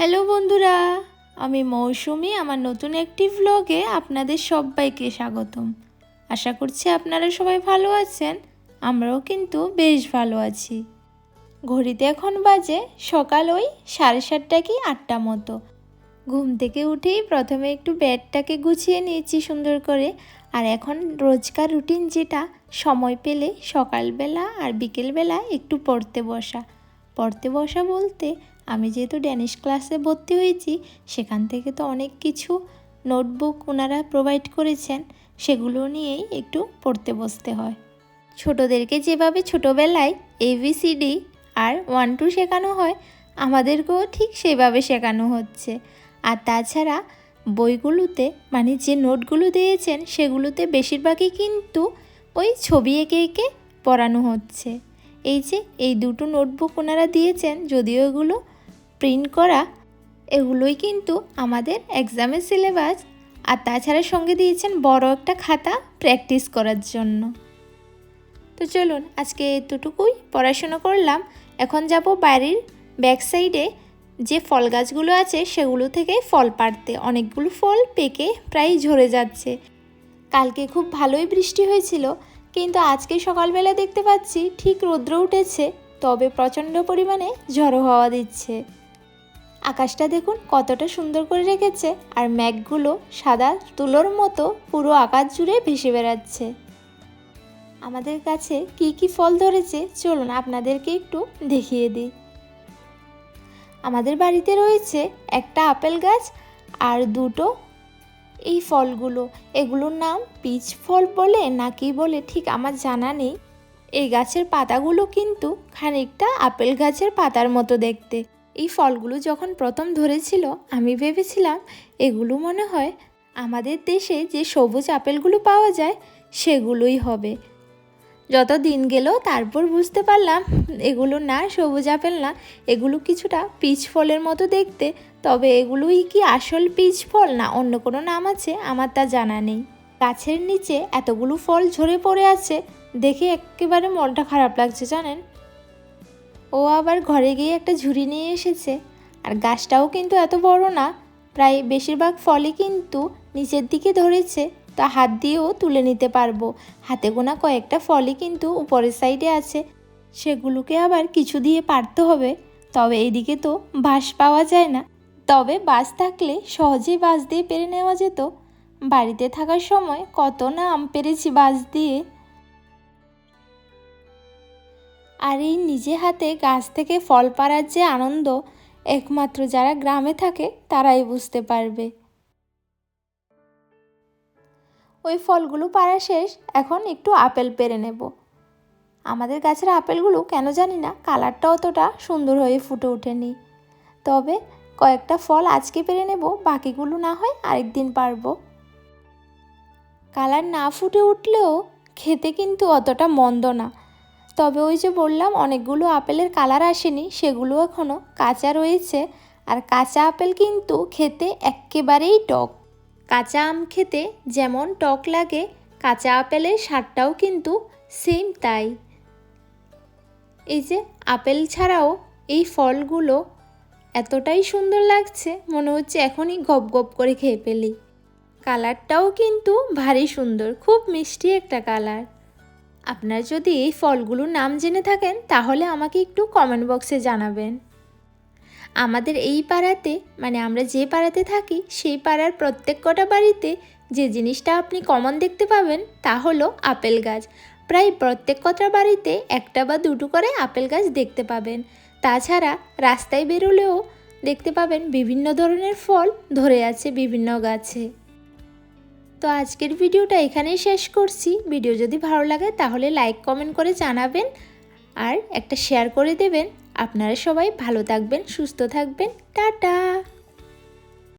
Hello বন্ধুরা, আমি মৌসুমি, আমার নতুন একটি ভ্লগে আপনাদের সবাইকে স্বাগতম। আশা করছি আপনারা সবাই ভালো আছেন, আমরাও কিন্তু বেশ ভালো আছি। ঘড়িতে এখন বাজে সকাল ওই সাড়ে সাতটা কি আটটা মতো। ঘুম থেকে উঠেই প্রথমে একটু বেডটাকে গুছিয়ে নিয়েছি সুন্দর করে, আর এখন রোজকার রুটিন যেটা, সময় পেলে সকালবেলা আর বিকেলবেলা একটু পড়তে বসা। পড়তে বসা বলতে আমি যেহেতু ড্যানিশ ক্লাসে ভর্তি হয়েছি, সেখান থেকে তো অনেক কিছু নোটবুক ওনারা প্রোভাইড করেছেন, সেগুলো নিয়েই একটু পড়তে বসতে হয়। ছোটদেরকে যেভাবে ছোটোবেলায় এবিসিডি আর ওয়ান টু শেখানো হয়, আমাদেরকেও ঠিক সেভাবে শেখানো হচ্ছে। আর তাছাড়া বইগুলোতে মানে যে নোটগুলো দিয়েছেন, সেগুলোতে বেশিরভাগই কিন্তু ওই ছবি এঁকে এঁকে পড়ানো হচ্ছে। এই যে, এই দুটো নোটবুক ওনারা দিয়েছেন, যদিও এগুলো প্রিন্ট করা, এগুলোই কিন্তু আমাদের এক্সামের সিলেবাস আর তাছাড়া সঙ্গে দিয়েছেন বড় একটা খাতা প্র্যাকটিস করার জন্য। তো চলুন, আজকে এতটুকুই পড়াশোনা করলাম। এখন যাব বাড়ির ব্যাক সাইডে যে ফল গাছগুলো আছে, সেগুলো থেকে ফল পাড়তে। অনেকগুলো ফল পেকে প্রায় ঝরে যাচ্ছে। কালকে খুব ভালোই বৃষ্টি হয়েছিল, কিন্তু আজকে সকালবেলা দেখতে পাচ্ছি ঠিক রৌদ্র উঠেছে, তবে প্রচণ্ড পরিমাণে ঝড়ো হাওয়া দিচ্ছে। আকাশটা দেখুন কতটা সুন্দর করে রেখেছে আর ম্যাঘগুলো সাদা তুলোর মতো পুরো আকাশ জুড়ে ভেসে বেড়াচ্ছে। আমাদের কাছে কি কি ফল ধরেছে চলুন আপনাদেরকে একটু দেখিয়ে দিই। আমাদের বাড়িতে রয়েছে একটা আপেল গাছ আর দুটো এই ফলগুলো। এগুলোর নাম পিচ ফল বলে নাকি বলে ঠিক আমার জানা নেই। এই গাছের পাতাগুলো কিন্তু খানিকটা আপেল গাছের পাতার মতো দেখতে। এই ফলগুলো যখন প্রথম ধরেছিল, আমি ভেবেছিলাম, এগুলো মনে হয় আমাদের দেশে যে সবুজ আপেলগুলো পাওয়া যায়, সেগুলোই হবে। যত দিন গেল, তারপর বুঝতে পারলাম, এগুলো না সবুজ আপেল না, এগুলো কিছুটা পিচ ফলের মতো দেখতে, তবে এগুলোই কি আসল পিচ ফল না অন্য কোনো নাম আছে, আমার তা জানা নেই। গাছের নিচে এতগুলো ফল ঝরে পড়ে আছে, দেখে একেবারে মনটা খারাপ লাগছে, জানেন? ও আবার ঘরে গিয়ে একটা ঝুড়ি নিয়ে এসেছে। আর গাছটাও কিন্তু এত বড় না, প্রায় বেশিরভাগ ফলই কিন্তু নিচের দিকে ধরেছে। তা হাত দিয়েও তুলে নিতে পারব। হাতে গোনা কয়েকটা ফলই কিন্তু উপরের সাইডে আছে। সেগুলোকে আবার কিছু দিয়ে পারতে হবে। তবে এদিকে তো বাঁশ পাওয়া যায় না। তবে বাস থাকলে সহজেই বাস দিয়ে পেরে নেওয়া যেত। বাড়িতে থাকার সময় কত না আম পেরেছি বাস দিয়ে। আর এই নিজে হাতে গাছ থেকে ফল পাড়ার যে আনন্দ, একমাত্র যারা গ্রামে থাকে তারাই বুঝতে পারবে। ওই ফলগুলো পাড়া শেষ, এখন একটু আপেল পেরে নেব। আমাদের গাছের আপেলগুলো কেন জানি না, কালারটা অতটা সুন্দর হয়ে ফুটে ওঠেনি। তবে কয়েকটা ফল আজকে পেরে নেব, বাকিগুলো না হয় আরেকদিন পারব কালার না ফুটে উঠলেও খেতে কিন্তু অতটা মন্দ না। তবে ওই যে বললাম, অনেকগুলো আপেলের কালার আসেনি, সেগুলো এখনও কাঁচা রয়েছে। আর কাঁচা আপেল কিন্তু খেতে একেবারেই টক। কাঁচা আম খেতে যেমন টক লাগে, কাঁচা আপেলের স্বাদটাও কিন্তু সেম তাই। এই যে আপেল ছাড়াও এই ফলগুলো এতটাই সুন্দর লাগছে, মনে হচ্ছে এখনই গপ গপ করে খেয়ে ফেলি। কালারটাও কিন্তু ভারী সুন্দর, খুব মিষ্টি একটা কালার। আপনার যদি এই ফলগুলোর নাম জেনে থাকেন, তাহলে আমাকে একটু কমেন্ট বক্সে জানাবেন। আমাদের এই পাড়াতে মানে আমরা যে পাড়াতে থাকি, সেই পাড়ার প্রত্যেক কটা বাড়িতে যে জিনিসটা আপনি কমন দেখতে পাবেন, তা হলো আপেল গাছ। প্রায় প্রত্যেক কটা বাড়িতে একটা বা দুটো করে আপেল গাছ দেখতে পাবেন। তাছাড়া রাস্তায় বেরোলেও দেখতে পাবেন বিভিন্ন ধরনের ফল ধরে আছে বিভিন্ন গাছে। তো আজকের ভিডিওটা এখানেই শেষ করছি। ভিডিও যদি ভালো লাগে তাহলে লাইক, কমেন্ট করে জানাবেন আর একটা শেয়ার করে দেবেন। আপনারা সবাই ভালো থাকবেন, সুস্থ থাকবেন। টাটা!